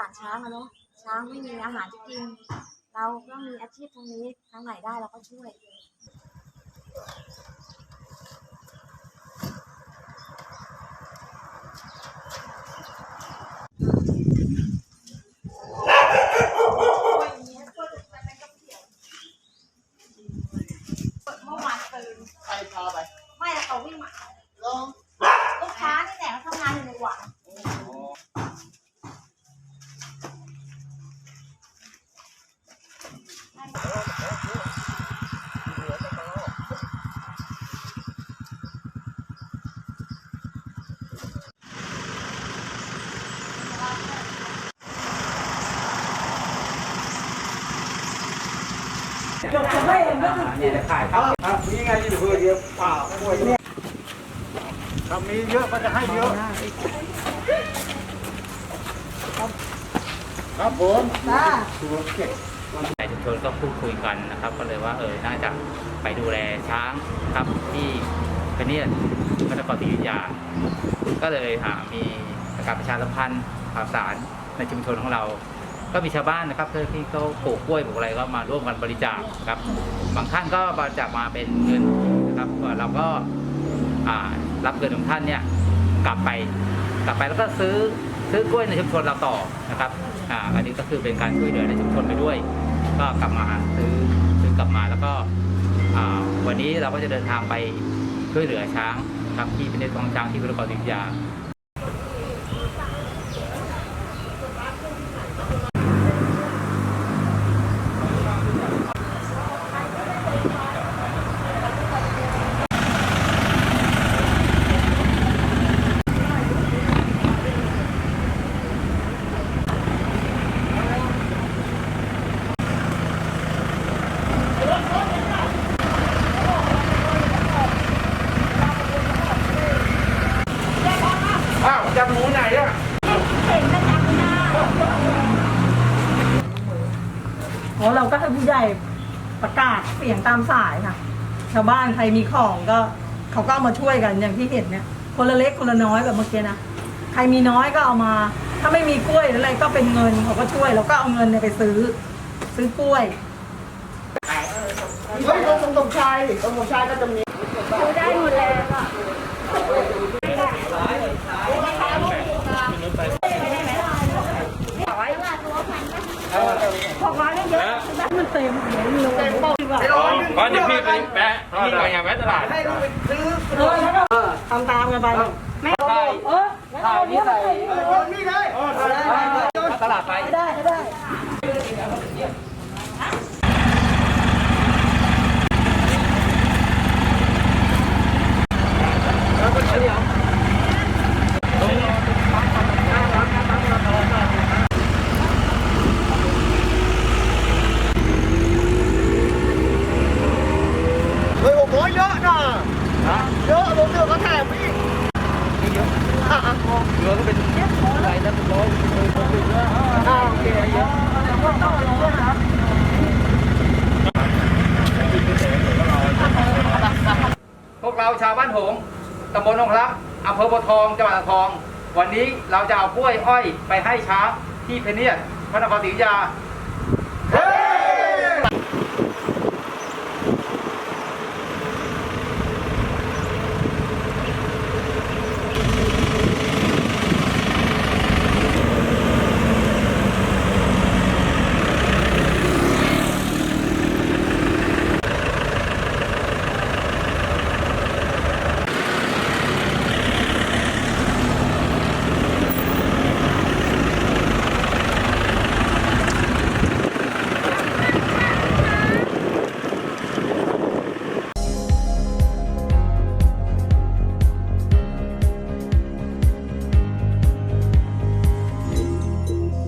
เนาะช้างไม่มีอาหารจะกิน เราก็มีอาชีพทางนี้ทางไหนได้เราก็ช่วย เมื่อวานตื่น ใครพาไป ไม่ละเขาวิ่งมา ลอง ลูกค้านี่แหละเขาทำงานอยู่ในหวัง ครับมีไงอยู่เพื่อเดียวเปล่าป่วยเนี่ย ถ้ามีเยอะก็จะให้เยอะ ครับผมตัวเก็บในชุมชนก็พูดคุยกันนะครับ ก็เลยว่าเออน่าจะไปดูแลช้างครับที่พระเนียดพระนครศรีอยุธยา ก็เลยหามีการประชาสัมพันธ์ข่าวสารในชุมชนของเรา ก็มีชาวบ้านนะครับที่เขาปลูกกล้วยปลูกอะไรก็มาร่วมกันบริจาคครับ บางท่านก็บริจาคมาเป็นเงินนะครับเราก็รับเงินของท่านเนี่ยกลับไปกลับไปแล้วก็ซื้อซื้อกล้วยในชุมชนเราต่อนะครับอ่าอันนี้ก็คือเป็นการช่วยเหลือในชุมชนไปด้วย ก็กลับมาซื้อซื้อกลับมาแล้วก็อ่าวันนี้เราก็จะเดินทางไปช่วยเหลือช้างครับที่เป็นในกองช้างที่พระนครศรีอยุธยา อ้าวจำหมูไหนอะ โอ้ เราก็ให้ผู้ใหญ่ประกาศเสียงตามสายค่ะ ชาวบ้านใครมีของก็เขาก็เอามาช่วยกันอย่างที่เห็นเนี่ย คนละเล็กคนละน้อยแบบเมื่อกี้นะ ใครมีน้อยก็เอามา ถ้าไม่มีกล้วยหรืออะไรก็เป็นเงินเขาก็ช่วยเราก็เอาเงินเนี่ยไปซื้อ ซื้อกล้วยเฮ้ยตรงตรงตรงชายตรงตรงชายก็จะมีได้หมด เลยค่ะก่อนจะพี่ไปแปะนี่ก่อนอย่าแวะตลาดให้เราไปซื้อเออแล้วก็ทำตามกันไปไม่เออแล้วเอายนี้ยไปโยนนี่เลยโยนตลาดไปได้ได้ เฮ้ยหกร้อยเยอะนะเยอะผมเดี๋ยวก็แถมอีก เรือก็เป็นอะไรนะเป็นร้อย อ้าวโอเคเยอะ พ วกเราชาวบ้านโหงตำบลนองรักอำเภอโพธิ์ทองจังหวัดอ่างทอง วันนี้เราจะเอากล้วยอ้อยไปให้ช้างที่เพเนียดพระนครศรีอยุธยา